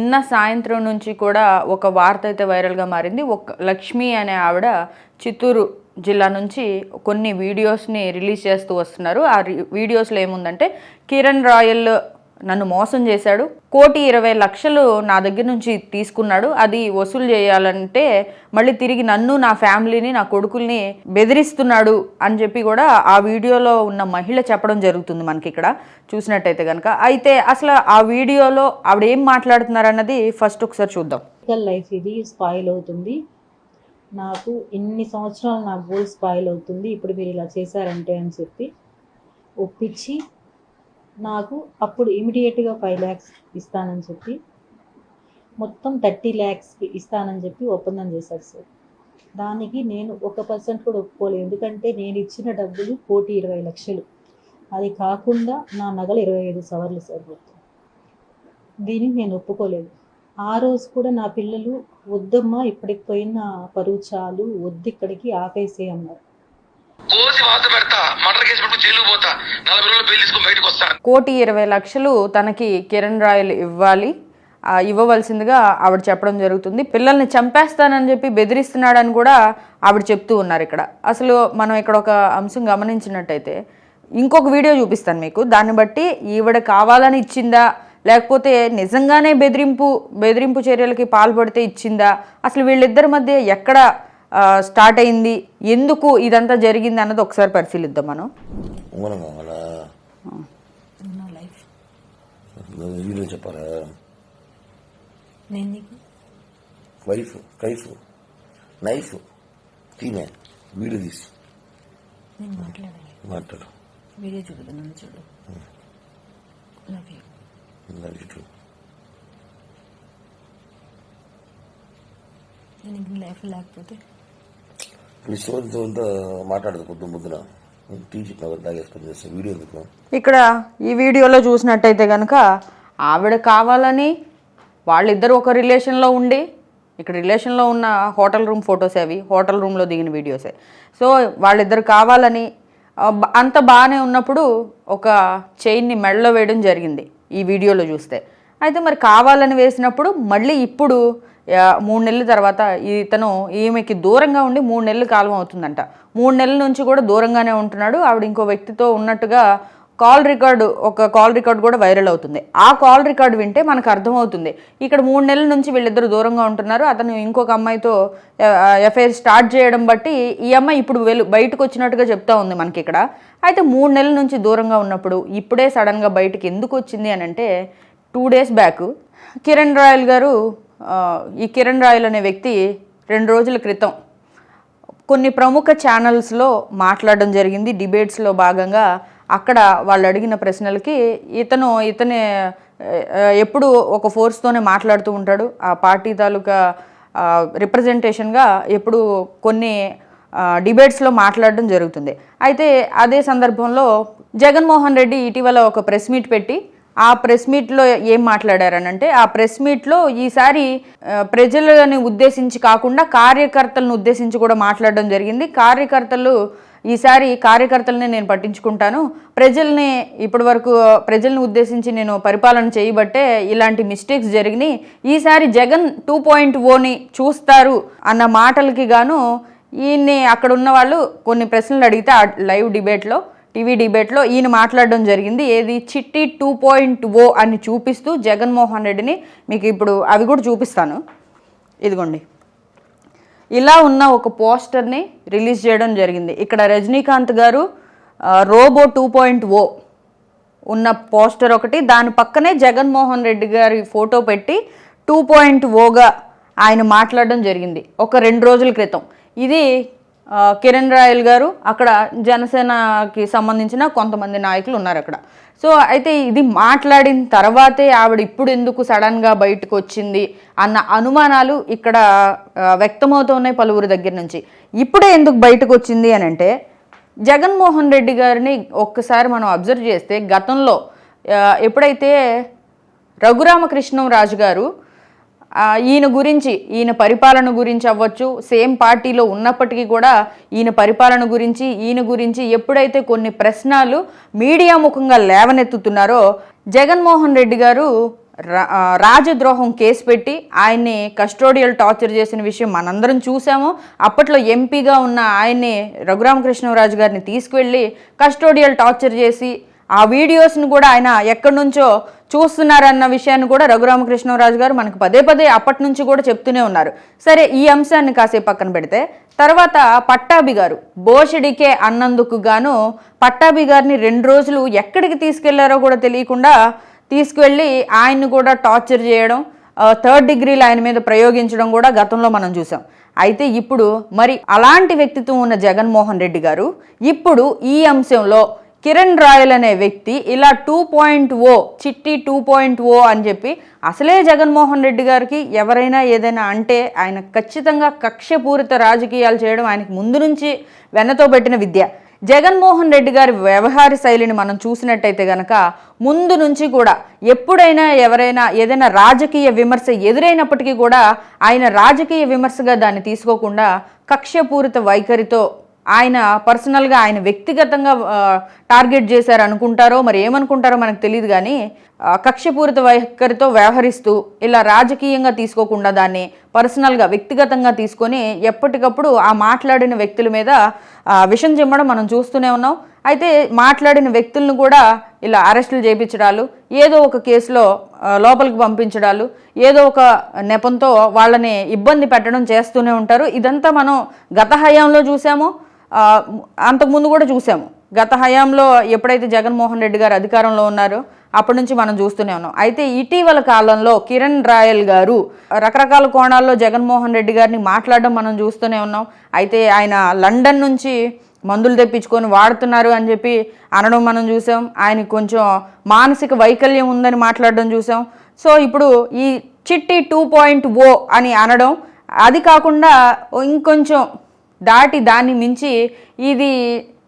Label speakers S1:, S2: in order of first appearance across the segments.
S1: నిన్న సాయంత్రం నుంచి కూడా ఒక వార్త అయితే వైరల్గా మారింది. ఒక లక్ష్మి అనే ఆవిడ చిత్తూరు జిల్లా నుంచి కొన్ని వీడియోస్ని రిలీజ్ చేస్తూ వస్తున్నారు. ఆ రి- వీడియోస్లో ఏముందంటే కిరణ్ రాయల్ నన్ను మోసం చేశాడు. కోటి ఇరవై లక్షలు నా దగ్గర నుంచి తీసుకున్నాడు. అది వసూలు చేయాలంటే మళ్ళీ తిరిగి నన్ను నా ఫ్యామిలీని నా కొడుకుల్ని బెదిరిస్తున్నాడు అని చెప్పి కూడా ఆ వీడియోలో ఉన్న మహిళ చెప్పడం జరుగుతుంది మనకి ఇక్కడ చూసినట్టయితే కనుక అయితే అసలు ఆ వీడియోలో ఆవిడ ఏం మాట్లాడుతున్నారు అన్నది ఫస్ట్ ఒకసారి చూద్దాం.
S2: లైఫ్ ఇది స్పాయిల్ అవుతుంది. నాకు ఇన్ని సంవత్సరాలు నా గోల్ స్పాయిల్ అవుతుంది. ఇప్పుడు మీరు ఇలా చేశారంటే అని చెప్పి ఒప్పించి నాకు అప్పుడు ఇమీడియట్గా ఫైవ్ ల్యాక్స్ ఇస్తానని చెప్పి మొత్తం థర్టీ ల్యాక్స్కి ఇస్తానని చెప్పి ఒప్పందం చేశారు సార్. దానికి నేను ఒక పర్సెంట్ కూడా ఒప్పుకోలేదు. ఎందుకంటే నేను ఇచ్చిన డబ్బులు కోటి ఇరవై లక్షలు. అది కాకుండా నా నగలు ఇరవై ఐదు సవర్లు సార్ మొత్తం. దీనికి నేను ఒప్పుకోలేదు. ఆ రోజు కూడా నా పిల్లలు వద్దమ్మా ఇప్పటికి పోయిన పరువు చాలు వద్దు ఇక్కడికి ఆపేసే అన్నారు
S3: కోసి వాత పెడతా మటర్ కేసు పెట్టుకుని జైలు పోతా నలభై రోజులు బెయిల్ తీసుకుని బయటకు వస్తా.
S1: కోటి ఇరవై లక్షలు తనకి కిరణ్ రాయల్ ఇవ్వాలి. ఇవ్వవలసిందిగా ఆవిడ చెప్పడం జరుగుతుంది. పిల్లల్ని చంపేస్తానని చెప్పి బెదిరిస్తున్నాడని కూడా ఆవిడ చెప్తూ ఉన్నారు ఇక్కడ. అసలు మనం ఇక్కడ ఒక అంశం గమనించినట్టయితే ఇంకొక వీడియో చూపిస్తాను మీకు. దాన్ని బట్టి ఈవిడ కావాలని ఇచ్చిందా? లేకపోతే నిజంగానే బెదిరింపు బెదిరింపు చర్యలకి పాల్పడితే ఇచ్చిందా? అసలు వీళ్ళిద్దరి మధ్య ఎక్కడ స్టార్ట్ అయింది. ఎందుకు ఇదంతా జరిగింది అన్నది ఒకసారి పరిశీలిద్దాం మనం.
S4: చెప్పాలా? వైఫ్ కైఫ్ నైఫ్ తీనే వీడియో తీసి. మాట్లాడు.
S5: వీడియో చూడదు నన్ను చూడు. Love you. నేను లైఫ్ లేకపోతే
S4: అంతా మాట్లాడదు పొద్దు ముద్దున తాగేసుకొని చేస్తాను వీడియో ఎందుకు?
S1: ఇక్కడ ఈ వీడియోలో చూసినట్టయితే కనుక ఆవిడ కావాలని వాళ్ళిద్దరు ఒక రిలేషన్లో ఉండి ఇక్కడ రిలేషన్లో ఉన్న హోటల్ రూమ్ ఫొటోస్ అవి హోటల్ రూమ్లో దిగిన వీడియోసే. సో వాళ్ళిద్దరు కావాలని అంత బాగానే ఉన్నప్పుడు ఒక చైన్ని మెడలో వేయడం జరిగింది ఈ వీడియోలో చూస్తే. అయితే మరి కావాలని వేసినప్పుడు మళ్ళీ ఇప్పుడు మూడు నెలల తర్వాత ఇతను ఈమెకి దూరంగా ఉండి మూడు నెలలు కాలం అవుతుందంట. మూడు నెలల నుంచి కూడా దూరంగానే ఉంటున్నాడు. ఆవిడ ఇంకో వ్యక్తితో ఉన్నట్టుగా కాల్ రికార్డు ఒక కాల్ రికార్డు కూడా వైరల్ అవుతుంది. ఆ కాల్ రికార్డు వింటే మనకు అర్థమవుతుంది. ఇక్కడ మూడు నెలల నుంచి వీళ్ళిద్దరు దూరంగా ఉంటున్నారు. అతను ఇంకొక అమ్మాయితో ఎఫ్ఐఆర్ స్టార్ట్ చేయడం బట్టి ఈ అమ్మాయి ఇప్పుడు వెలు బయటకు వచ్చినట్టుగా చెప్తా ఉంది మనకి ఇక్కడ. అయితే మూడు నెలల నుంచి దూరంగా ఉన్నప్పుడు ఇప్పుడే సడన్గా బయటకు ఎందుకు వచ్చింది అని అంటే two days back Kiran Royal గారు ఈ కిరణ్ రాయల్ అనే వ్యక్తి రెండు రోజుల క్రితం కొన్ని ప్రముఖ ఛానల్స్లో మాట్లాడడం జరిగింది డిబేట్స్లో భాగంగా. అక్కడ వాళ్ళు అడిగిన ప్రశ్నలకి ఇతను ఇతనే ఎప్పుడు ఒక ఫోర్స్తోనే మాట్లాడుతూ ఉంటాడు. ఆ పార్టీ తాలూకా రిప్రజెంటేషన్గా ఎప్పుడు కొన్ని డిబేట్స్లో మాట్లాడడం జరుగుతుంది. అయితే అదే సందర్భంలో జగన్మోహన్ రెడ్డి ఇటీవల ఒక ప్రెస్ మీట్ పెట్టి ఆ ప్రెస్ మీట్లో ఏం మాట్లాడారనంటే ఆ ప్రెస్ మీట్లో ఈసారి ప్రజలని ఉద్దేశించి కాకుండా కార్యకర్తలను ఉద్దేశించి కూడా మాట్లాడడం జరిగింది. కార్యకర్తలు ఈసారి కార్యకర్తలనే నేను పట్టించుకుంటాను. ప్రజల్ని ఇప్పటి వరకు ప్రజల్ని ఉద్దేశించి నేను పరిపాలన చేయబట్టే ఇలాంటి మిస్టేక్స్ జరిగినాయి. ఈసారి జగన్ టూ పాయింట్ ఓని చూస్తారు అన్న మాటలకి గాను ఈయన్ని అక్కడ ఉన్న వాళ్ళు కొన్ని ప్రశ్నలు అడిగితే ఆ లైవ్ డిబేట్లో టీవీ డిబేట్లో ఈయన మాట్లాడడం జరిగింది. ఏది? చిట్టి టూ పాయింట్ ఓ అని చూపిస్తూ జగన్మోహన్ రెడ్డిని మీకు ఇప్పుడు అవి కూడా చూపిస్తాను. ఇదిగోండి. ఇలా ఉన్న ఒక పోస్టర్ని రిలీజ్ చేయడం జరిగింది. ఇక్కడ రజనీకాంత్ గారు రోబో టూ పాయింట్ ఓ ఉన్న పోస్టర్ ఒకటి. దాని పక్కనే జగన్మోహన్ రెడ్డి గారి ఫోటో పెట్టి టూ పాయింట్ ఓగా ఆయన మాట్లాడడం జరిగింది. ఒక రెండు రోజుల క్రితం. ఇది కిరణ్ రాయల్ గారు అక్కడ జనసేనకి సంబంధించిన కొంతమంది నాయకులు ఉన్నారు అక్కడ. సో అయితే ఇది మాట్లాడిన తర్వాతే ఆవిడ ఇప్పుడు ఎందుకు సడన్గా బయటకు వచ్చింది అన్న అనుమానాలు ఇక్కడ వ్యక్తమవుతున్నాయి పలువురి దగ్గర నుంచి. ఇప్పుడే ఎందుకు బయటకు వచ్చింది అని అంటే జగన్మోహన్ రెడ్డి గారిని ఒక్కసారి మనం అబ్జర్వ్ చేస్తే గతంలో ఎప్పుడైతే రఘురామకృష్ణం రాజు గారు ఈయన గురించి ఈయన పరిపాలన గురించి అవ్వచ్చు సేమ్ పార్టీలో ఉన్నప్పటికీ కూడా ఈయన పరిపాలన గురించి ఈయన గురించి ఎప్పుడైతే కొన్ని ప్రశ్నలు మీడియా ముఖంగా లేవనెత్తుతున్నారో జగన్మోహన్ రెడ్డి గారు రా- రాజద్రోహం కేసు పెట్టి ఆయన్ని కస్టోడియల్ టార్చర్ చేసిన విషయం మనందరం చూసాము. అప్పట్లో ఎంపీగా ఉన్న ఆయన్ని రఘురామకృష్ణరాజు గారిని తీసుకువెళ్ళి కస్టోడియల్ టార్చర్ చేసి ఆ వీడియోస్ని కూడా ఆయన ఎక్కడి నుంచో చూస్తున్నారన్న విషయాన్ని కూడా రఘురామకృష్ణరాజు గారు మనకు పదే పదే అప్పటి నుంచి కూడా చెప్తూనే ఉన్నారు. సరే ఈ అంశాన్ని కాసేపు పక్కన పెడితే తర్వాత పట్టాభి గారు బోషడికే అన్నందుకు గాను పట్టాభి గారిని రెండు రోజులు ఎక్కడికి తీసుకెళ్ళారో కూడా తెలియకుండా తీసుకువెళ్ళి ఆయన్ని కూడా టార్చర్ చేయడం థర్డ్ డిగ్రీలు ఆయన మీద ప్రయోగించడం కూడా గతంలో మనం చూసాం. అయితే ఇప్పుడు మరి అలాంటి వ్యక్తిత్వం ఉన్న జగన్మోహన్ రెడ్డి గారు ఇప్పుడు ఈ అంశంలో కిరణ్ రాయల్ అనే వ్యక్తి ఇలా టూ పాయింట్ ఓ చిట్టి టూ పాయింట్ ఓ అని చెప్పి అసలే జగన్మోహన్ రెడ్డి గారికి ఎవరైనా ఏదైనా అంటే ఆయన ఖచ్చితంగా కక్షపూరిత రాజకీయాలు చేయడం ఆయనకి ముందు నుంచి వెన్నతో పెట్టిన విద్య. జగన్మోహన్ రెడ్డి గారి వ్యవహార శైలిని మనం చూసినట్టయితే గనక ముందు నుంచి కూడా ఎప్పుడైనా ఎవరైనా ఏదైనా రాజకీయ విమర్శ ఎదురైనప్పటికీ కూడా ఆయన రాజకీయ విమర్శగా దాన్ని తీసుకోకుండా కక్షపూరిత వైఖరితో ఆయన పర్సనల్గా ఆయన వ్యక్తిగతంగా టార్గెట్ చేశారు అనుకుంటారో మరి ఏమనుకుంటారో మనకు తెలియదు కానీ కక్షపూరిత వైఖరితో వ్యవహరిస్తూ ఇలా రాజకీయంగా తీసుకోకుండా దాన్ని పర్సనల్గా వ్యక్తిగతంగా తీసుకొని ఎప్పటికప్పుడు ఆ మాట్లాడిన వ్యక్తుల మీద విషం చిమ్మడం మనం చూస్తూనే ఉన్నాం. అయితే మాట్లాడిన వ్యక్తులను కూడా ఇలా అరెస్టులు చేయించడాలు ఏదో ఒక కేసులో లోపలికి పంపించడాలు ఏదో ఒక నెపంతో వాళ్ళని ఇబ్బంది పెట్టడం చేస్తూనే ఉంటారు. ఇదంతా మనం గత హయాంలో చూసాము అంతకుముందు కూడా చూసాము. గత హయాంలో ఎప్పుడైతే జగన్మోహన్ రెడ్డి గారు అధికారంలో ఉన్నారో అప్పటి నుంచి మనం చూస్తూనే ఉన్నాం. అయితే ఇటీవల కాలంలో కిరణ్ రాయల్ గారు రకరకాల కోణాల్లో జగన్మోహన్ రెడ్డి గారిని మాట్లాడడం మనం చూస్తూనే ఉన్నాం. అయితే ఆయన లండన్ నుంచి మందులు తెప్పించుకొని వాడుతున్నారు అని చెప్పి అనడం మనం చూసాం. ఆయన కొంచెం మానసిక వైకల్యం ఉందని మాట్లాడడం చూసాం. సో ఇప్పుడు ఈ చిట్టి టూ పాయింట్ ఓ అని అనడం అది కాకుండా ఇంకొంచెం దాటి దాన్ని మించి ఇది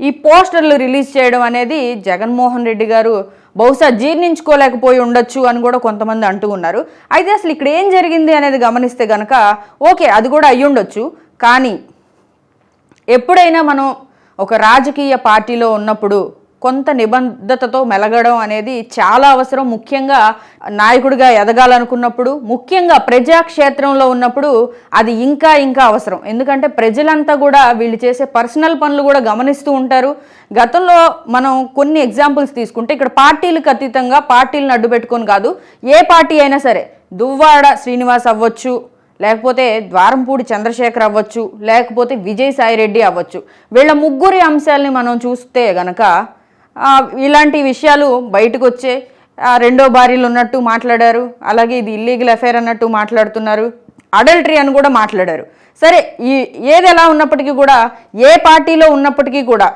S1: ఈ పోస్టర్లు రిలీజ్ చేయడం అనేది జగన్మోహన్ రెడ్డి గారు బహుశా జీర్ణించుకోలేకపోయి ఉండొచ్చు అని కూడా కొంతమంది అంటూ ఉన్నారు. అయితే అసలు ఇక్కడ ఏం జరిగింది అనేది గమనిస్తే గనక ఓకే అది కూడా అయ్యుండొచ్చు కానీ ఎప్పుడైనా మనం ఒక రాజకీయ పార్టీలో ఉన్నప్పుడు కొంత నిబద్ధతతో మెలగడం అనేది చాలా అవసరం. ముఖ్యంగా నాయకుడిగా ఎదగాలనుకున్నప్పుడు ముఖ్యంగా ప్రజాక్షేత్రంలో ఉన్నప్పుడు అది ఇంకా ఇంకా అవసరం. ఎందుకంటే ప్రజలంతా కూడా వీళ్ళు చేసే పర్సనల్ పనులు కూడా గమనిస్తూ ఉంటారు. గతంలో మనం కొన్ని ఎగ్జాంపుల్స్ తీసుకుంటే ఇక్కడ పార్టీలకు అతీతంగా పార్టీలను అడ్డు పెట్టుకొని కాదు ఏ పార్టీ అయినా సరే దువ్వాడ శ్రీనివాస్ అవ్వచ్చు లేకపోతే ద్వారంపూడి చంద్రశేఖర్ అవ్వచ్చు లేకపోతే విజయసాయిరెడ్డి అవ్వచ్చు. వీళ్ళ ముగ్గురి అంశాలని మనం చూస్తే గనక ఇలాంటి విషయాలు బయటకు వచ్చే రెండో భార్యలు ఉన్నట్టు మాట్లాడారు. అలాగే ఇది ఇల్లీగల్ అఫైర్ అన్నట్టు మాట్లాడుతున్నారు. అడల్టరీ అని కూడా మాట్లాడారు. సరే ఈ ఏది ఎలా ఉన్నప్పటికీ కూడా ఏ పార్టీలో ఉన్నప్పటికీ కూడా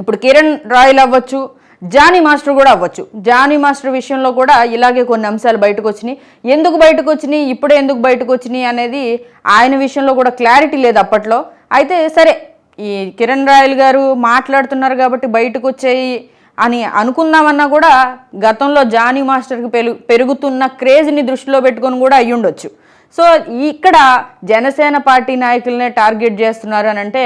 S1: ఇప్పుడు కిరణ్ రాయల్ అవ్వచ్చు జానీ మాస్టర్ కూడా అవ్వచ్చు. జానీ మాస్టర్ విషయంలో కూడా ఇలాగే కొన్ని అంశాలు బయటకు వచ్చినాయి. ఎందుకు బయటకు వచ్చినాయి? ఇప్పుడే ఎందుకు బయటకు వచ్చినాయి అనేది ఆయన విషయంలో కూడా క్లారిటీ లేదు అప్పట్లో. అయితే సరే ఈ కిరణ్ రాయల్ గారు మాట్లాడుతున్నారు కాబట్టి బయటకు వచ్చాయి అని అనుకుందామన్నా కూడా గతంలో జానీ మాస్టర్కి పెరుగు పెరుగుతున్న క్రేజ్ని దృష్టిలో పెట్టుకొని కూడా అయ్యుండొచ్చు. సో ఇక్కడ జనసేన పార్టీ నాయకులనే టార్గెట్ చేస్తున్నారు అని అంటే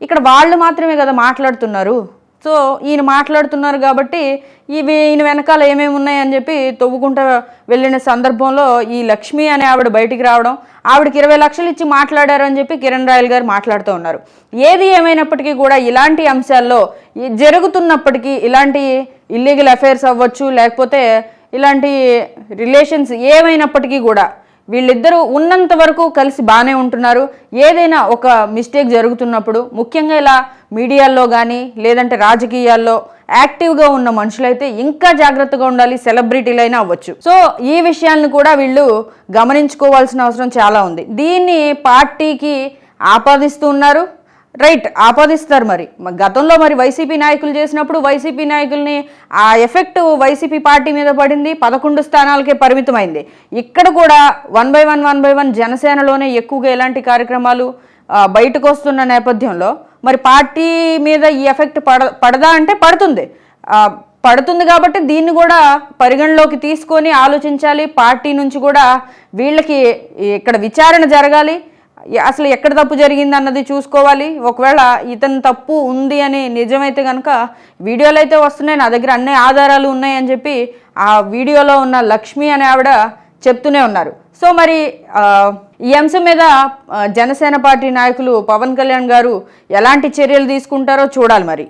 S1: ఇక్కడ వాళ్ళు మాత్రమే కదా మాట్లాడుతున్నారు. సో ఈయన మాట్లాడుతున్నారు కాబట్టి ఇవి ఈయన వెనకాల ఏమేమి ఉన్నాయని చెప్పి తవ్వుకుంటూ వెళ్ళిన సందర్భంలో ఈ లక్ష్మి అనే ఆవిడ బయటికి రావడం ఆవిడకి ఇరవై లక్షలు ఇచ్చి మాట్లాడారు అని చెప్పి కిరణ్ రాయల్ గారు మాట్లాడుతూ ఉన్నారు. ఏది ఏమైనప్పటికీ కూడా ఇలాంటి అంశాల్లో జరుగుతున్నప్పటికీ ఇలాంటి ఇల్లీగల్ అఫైర్స్ అవ్వచ్చు లేకపోతే ఇలాంటి రిలేషన్స్ ఏమైనప్పటికీ కూడా వీళ్ళిద్దరూ ఉన్నంత వరకు కలిసి బాగానే ఉంటున్నారు. ఏదైనా ఒక మిస్టేక్ జరుగుతున్నప్పుడు ముఖ్యంగా ఇలా మీడియాల్లో కానీ లేదంటే రాజకీయాల్లో యాక్టివ్గా ఉన్న మనుషులైతే ఇంకా జాగ్రత్తగా ఉండాలి సెలబ్రిటీలైనా అవ్వచ్చు. సో ఈ విషయాలను కూడా వీళ్ళు గమనించుకోవాల్సిన అవసరం చాలా ఉంది. దీన్ని పార్టీకి ఆపాదిస్తూ ఉన్నారు. రైట్ ఆపాదిస్తారు మరి. గతంలో మరి వైసీపీ నాయకులు చేసినప్పుడు వైసీపీ నాయకుల్ని ఆ ఎఫెక్ట్ వైసీపీ పార్టీ మీద పడింది పదకొండు స్థానాలకే పరిమితమైంది. ఇక్కడ కూడా one by one one by one జనసేనలోనే ఎక్కువగా ఎలాంటి కార్యక్రమాలు బయటకు వస్తున్న నేపథ్యంలో మరి పార్టీ మీద ఈ ఎఫెక్ట్ పడ పడదా అంటే పడుతుంది. పడుతుంది కాబట్టి దీన్ని కూడా పరిగణలోకి తీసుకొని ఆలోచించాలి. పార్టీ నుంచి కూడా వీళ్ళకి ఇక్కడ విచారణ జరగాలి. అసలు ఎక్కడ తప్పు జరిగింది అన్నది చూసుకోవాలి. ఒకవేళ ఇతని తప్పు ఉంది అని నిజమైతే కనుక వీడియోలు అయితే వస్తున్నాయి. నా దగ్గర అన్ని ఆధారాలు ఉన్నాయని చెప్పి ఆ వీడియోలో ఉన్న లక్ష్మి అనే ఆవిడ చెప్తూనే ఉన్నారు. సో మరి ఈ అంశం మీద జనసేన పార్టీ నాయకులు పవన్ కళ్యాణ్ గారు ఎలాంటి చర్యలు తీసుకుంటారో చూడాలి మరి.